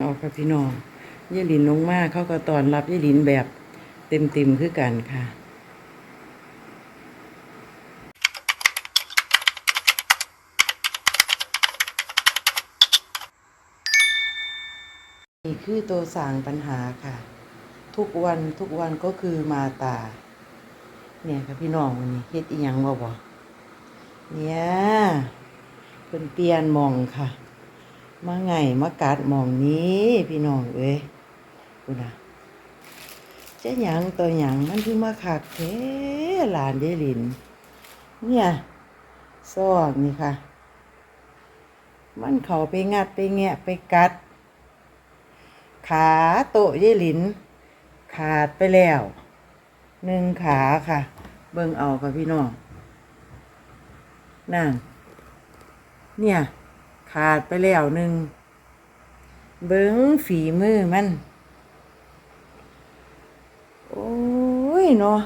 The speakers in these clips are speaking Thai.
เอาค่ะพี่น้องยายหลินลงมาเขาก็ตอนรับยายหลินแบบเต็มเต็มๆคือกันค่ะ นี่คือตัวสางปัญหาค่ะ ทุกวันทุกวันก็คือมาตา เนี่ยค่ะพี่น้องวันนี้เฮ็ดอีหยังบ่บ่เนี่ยเป็นเปลี่ยนมองค่ะ มาไงมากัดหมองนี้พี่น้องเอ้ยกูนะจะหยังตัวหยังมันคือมาขักเท้หลานยายหลิน เนี่ยซอกนี่ค่ะ มันเขาไปงัดไปแงะไปกัด ขาโตะยายหลิน ขาดไปแล้วหนึ่งขาค่ะ เบิ่งเอาค่ะพี่น้องนั่นเนี่ย ขาดไปแล้วหนึ่ง เบิ้งฝีมือมัน โอ้ยเนาะ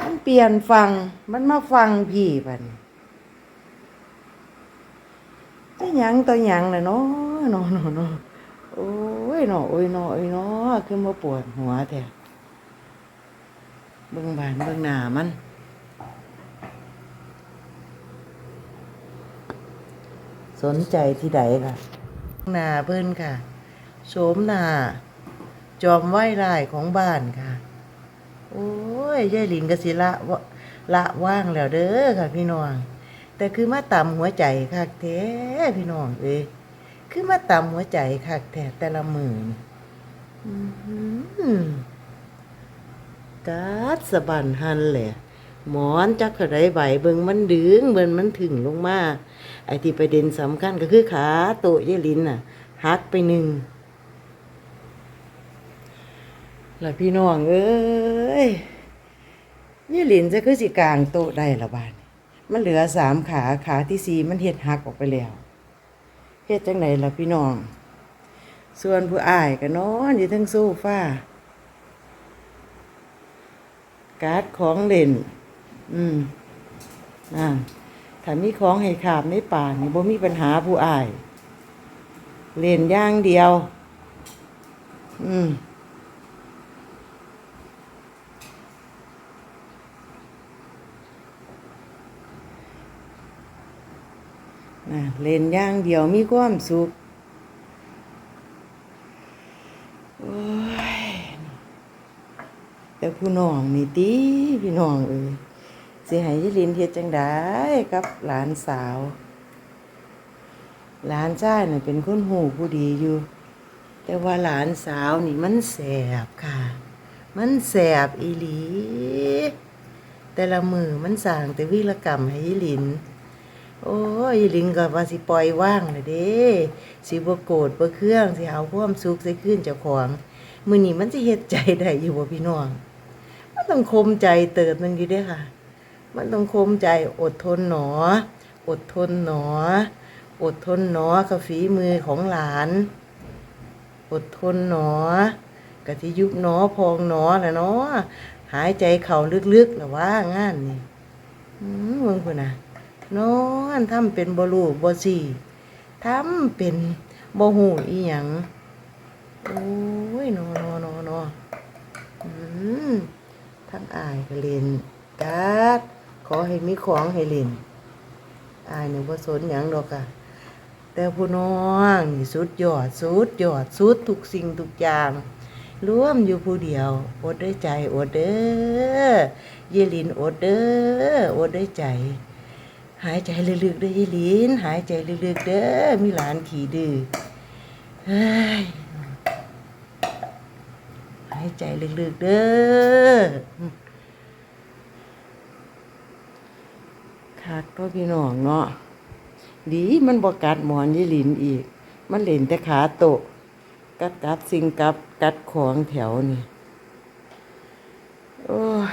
มันเปลี่ยนฟัง มันมาฟังพี่ปันจะหยังตัวหยังเลยเนาะเนาะเนาะเนาะโอ้ยเนาะโอ้ยเนาะโอ้ยเนาะคือมาปวดหัวแท้เบิ่งบานเบิ่งหน้ามัน สนใจที่ใดล่ะหน้าเพิ่นค่ะโฉมหน้าจอมไหว้ลายของบ้านค่ะ โอ้ยยายหลินกสิละละว่างแล้วเด้อค่ะ พี่น้องแต่คือมาต่ำหัวใจคักแท้พี่น้องเอ้ยคือมาต่ำหัวใจคักแท้แต่ละมือนอื้อหือกาดสะบันหันแหละ หมอนจักกระไดใบเบิงมันดึงเบิงมันถึงลงมาไอ้ที่ประเด็นสำคัญก็คือขาโตะยลินน่ะหักไปหนึ่งแล้วพี่น้องเอ้ยยายลินจะคือสิกลางโตได้ละบานี้มันเหลือสามขาขาที่สี่มันเฮ็ดหักออกไปแล้วเฮ็ดจังไหนล่ะพี่น้อง ส่วนผู้อ้ายก็นอนอยู่ทั้งโซฟาการ์ดของเล่น อืมนั่นถ้ามีของให้ขาบในป่านี่บ่มีปัญหาผู้อาย เล่นย่างเดียว อืมน่ะเล่นย่างเดียวมีความสุขโอ้ยแต่ผู้น้องนี่ติพี่น้องเอ้ย สิให้ยายลินเฮ็ดจังได้กับหลานสาว หลานชายน่ะเป็นคนหูผู้ดีอยู่ แต่ว่าหลานสาวนี่มันแสบค่ะ มันแสบอีหลี แต่ละมือมันสั่งแต่วิรกรรมให้ยายลิน โอ้ยยายลินก็ว่าสิปล่อยว่างเลยเด้สิบ่โกรธบ่เครื่องสิเอาความสุขใส่คืนเจ้าของมือนี้มันสิเฮ็ดใจได้อยู่บ่พี่น้องมันต้องคมใจเติบนึงอยู่เด้ค่ะ มันต้องคมใจอดทนหนอ อดทนหนอ อดทนหนอกับฝีมือของหลาน อดทนหนอกะที่ยุบหนอพองหนอแหละเนาะหายใจเข่าลึกๆแล้วว่างานนี่มเมืองพุ่นน่ะนอนทำเป็นบ่รู้บ่สีทำเป็นบหูอีหยังโอ้ยนอนอนอนออืมทั้งอายก็เล่นกัด ขอให้มีของให้เล่นอายนี่บ่สนหยังดอกอะแต่ผู้น้องนี่สุดยอดสุดยอดสุดทุกสิ่งทุกอย่างรวมอยู่ผู้เดียว อดด้วยใจ อดเด้อเยลินอดเด้ออดด้วยใจ หายใจลึกๆเด้อเยลิน หายใจลึกๆเด้อมีหลานขี่ดื้อเฮ้ยหายใจลึกๆเด้อ คักก็พี่น้องเนาะดีมันบกัดหมอนยี่หลินอีก มันเล่นแต่ขาโตกัดกัดสิ่งกับกัดของแถวนี่โอ้ย